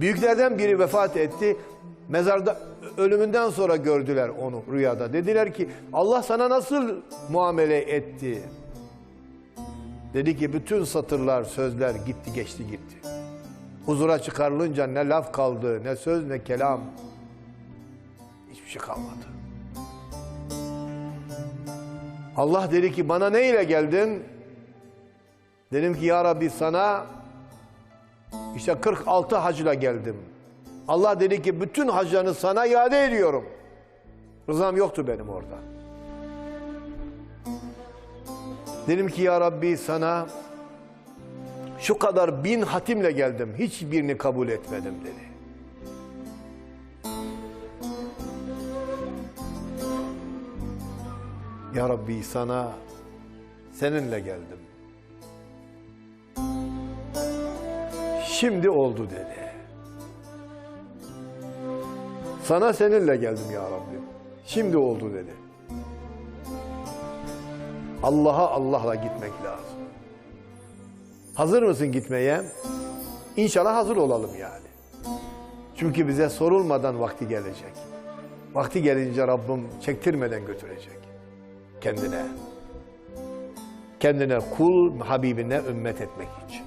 Büyüklerden biri vefat etti. Mezarda ölümünden sonra gördüler onu rüyada. Dediler ki Allah sana nasıl muamele etti? Dedi ki bütün satırlar, sözler gitti geçti gitti. Huzura çıkarılınca ne laf kaldı, ne söz ne kelam. Hiçbir şey kalmadı. Allah dedi ki bana ne ile geldin? Dedim ki ya Rabbi sana işte 46 hacla geldim. Allah dedi ki bütün haclarını sana iade ediyorum. Rızam yoktu benim orada. Dedim ki ya Rabbi sana şu kadar bin hatimle geldim. Hiçbirini kabul etmedim dedi. Ya Rabbi sana seninle geldim. Şimdi oldu dedi. Sana seninle geldim ya Rabbim. Şimdi oldu dedi. Allah'a Allah'la gitmek lazım. Hazır mısın gitmeye? İnşallah hazır olalım yani. Çünkü bize sorulmadan vakti gelecek. Vakti gelince Rabbim çektirmeden götürecek. Kendine. Kendine kul, Habibine ümmet etmek için.